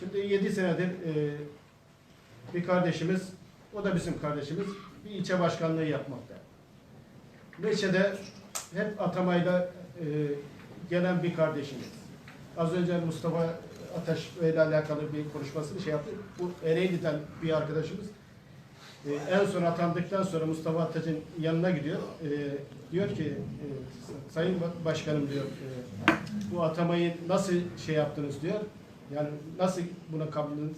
Şimdi 7 senedir e, bir kardeşimiz, o da bizim kardeşimiz, bir ilçe başkanlığı yapmakta. Neçe'de hep atamayla e, gelen bir kardeşimiz. Az önce Mustafa Ataş ile alakalı bir konuşmasını şey yaptı. Bu Ereğli'den bir arkadaşımız. E, en son atandıktan sonra Mustafa Ataç'ın yanına gidiyor. E, diyor ki, e, Sayın Ba- Başkanım diyor, e, bu atamayı nasıl şey yaptınız diyor. Yani nasıl buna kabul ediniz?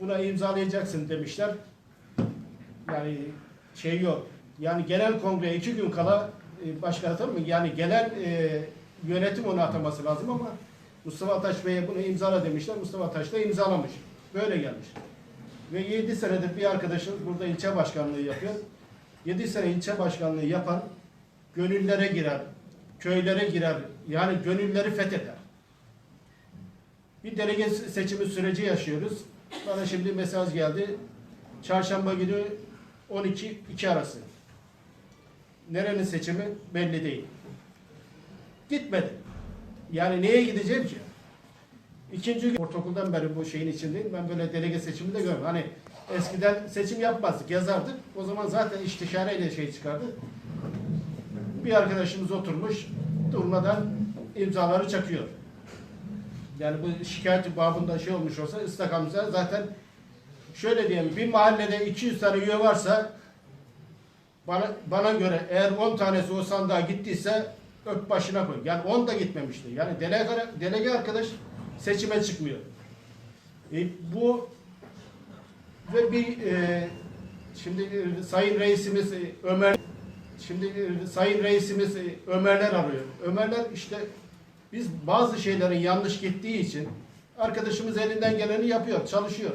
Buna imzalayacaksın demişler. Yani şey yok. Yani genel kongreye iki gün kala e, atar mı? Yani genel e, yönetim onu ataması lazım ama Mustafa Ataş Bey'e bunu imzala demişler. Mustafa Ataş da imzalamış. Böyle gelmiş. Ve 7 senedir bir arkadaşımız burada ilçe başkanlığı yapıyor. 7 sene ilçe başkanlığı yapan gönüllere girer, köylere girer. Yani gönülleri fetheder. Bir delege seçimi süreci yaşıyoruz. Bana şimdi mesaj geldi. Çarşamba günü 12-2 arası. Nerenin seçimi belli değil. Gitmedi. Yani neye gideceğim ki? İkinci gün ortaokuldan beri bu şeyin içindeyim. Ben böyle delege seçimi de görmedim. Hani eskiden seçim yapmazdık, yazardık. O zaman zaten istişareyle şey çıkardı. Bir arkadaşımız oturmuş, durmadan imzaları çakıyor. Yani bu şikayet babında şey olmuş olsa ıstakamıza zaten şöyle diyelim bir mahallede 200 tane üye varsa bana, bana göre eğer 10 tanesi o sandığa gittiyse öp başına koy. Yani 10 da gitmemişti. Yani delege, delege arkadaş seçime çıkmıyor. E, bu ve bir e, şimdi e, Sayın Reisimiz e, Ömer şimdi e, Sayın Reisimiz e, Ömerler arıyor. Ömerler işte biz bazı şeylerin yanlış gittiği için arkadaşımız elinden geleni yapıyor, çalışıyor.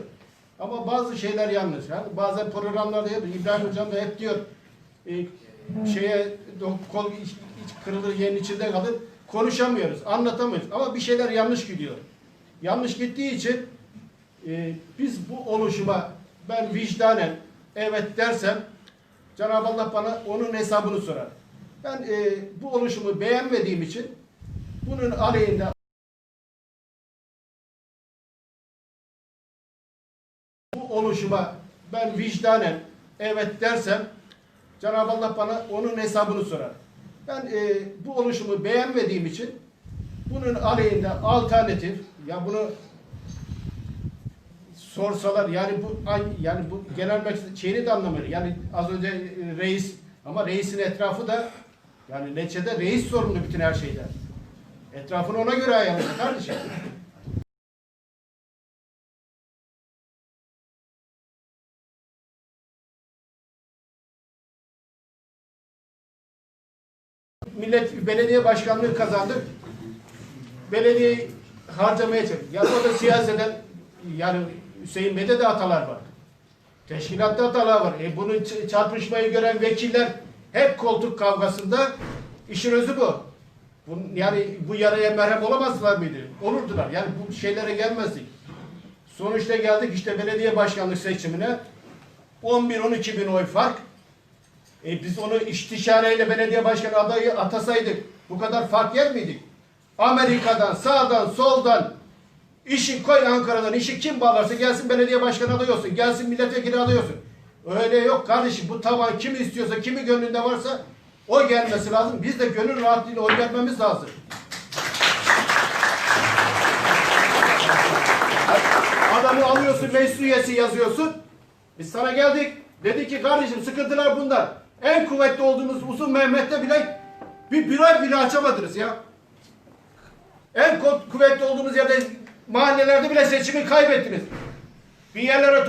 Ama bazı şeyler yanlış. Yani bazen programlarda hep İbrahim Hocam da hep diyor e, şeye kol iç, iç kırılır yerin içinde kalır. Konuşamıyoruz, anlatamıyoruz. Ama bir şeyler yanlış gidiyor. Yanlış gittiği için e, biz bu oluşuma ben vicdanen evet dersem Cenab-ı Allah bana onun hesabını sorar. Ben e, bu oluşumu beğenmediğim için bunun aleyhinde bu oluşuma ben vicdanen evet dersem Cenab-ı Allah bana onun hesabını sorar. Ben e, bu oluşumu beğenmediğim için bunun aleyhinde alternatif ya bunu sorsalar yani bu yani bu genel merkez şeyini de anlamıyor. Yani az önce e, reis ama reisin etrafı da yani neticede reis sorumlu bütün her şeyden. Etrafını ona göre ayarlayacak kardeşim. Millet belediye başkanlığı kazandık. Belediyeyi harcamaya çalıştık. Ya o da siyaseten yani Hüseyin Bey'de de hatalar var. Teşkilatta hatalar var. E bunu çarpışmayı gören vekiller hep koltuk kavgasında işin özü bu. Bu, yani bu yaraya merhem olamazlar mıydı? Olurdular. Yani bu şeylere gelmezdik. Sonuçta geldik işte belediye başkanlık seçimine 11-12 bin oy fark. E biz onu istişareyle belediye başkanı adayı atasaydık bu kadar fark yer miydik? Amerika'dan, sağdan, soldan işi koy Ankara'dan işi kim bağlarsa gelsin belediye başkanı adayı olsun. Gelsin milletvekili adayı olsun. Öyle yok kardeşim bu taban kimi istiyorsa kimi gönlünde varsa o gelmesi lazım. Biz de gönül rahatlığıyla oy vermemiz lazım. Adamı alıyorsun meclis üyesi yazıyorsun. Biz sana geldik. Dedi ki kardeşim sıkıntılar bunlar. En kuvvetli olduğumuz Uzun Mehmet'te bile bir bira bile açamadınız ya. En kuvvetli olduğumuz yerde mahallelerde bile seçimi kaybettiniz. Bir yerlere